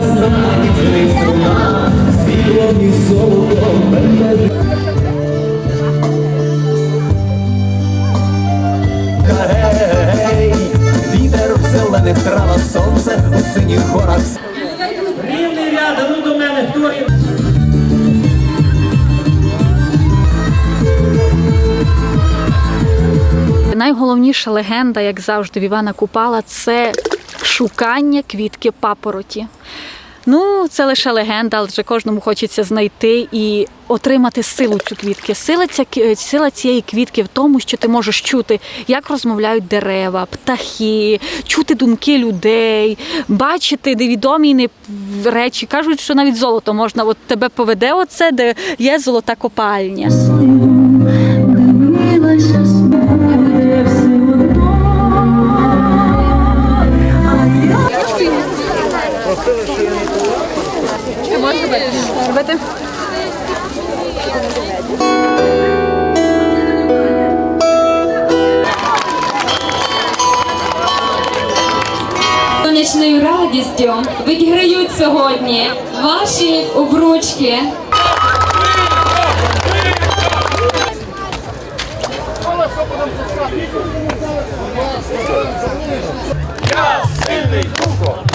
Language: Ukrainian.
весна і строна, і золотом мене. Вітер в сонце у синіх горах. Рівний ряд, до мене, хто Найголовніша легенда, як завжди, в Івана Купала, це шукання квітки папороті. Ну, це лише легенда, але кожному хочеться знайти і отримати силу цю квітки. Сила, ця, кі- сила цієї квітки в тому, що ти можеш чути, як розмовляють дерева, птахи, чути думки людей, бачити невідомі не речі. Кажуть, що навіть золото можна. От тебе поведе оце, де є золота копальня. Сонячною радістю відіграють сьогодні ваші обручки. Я сильний духом,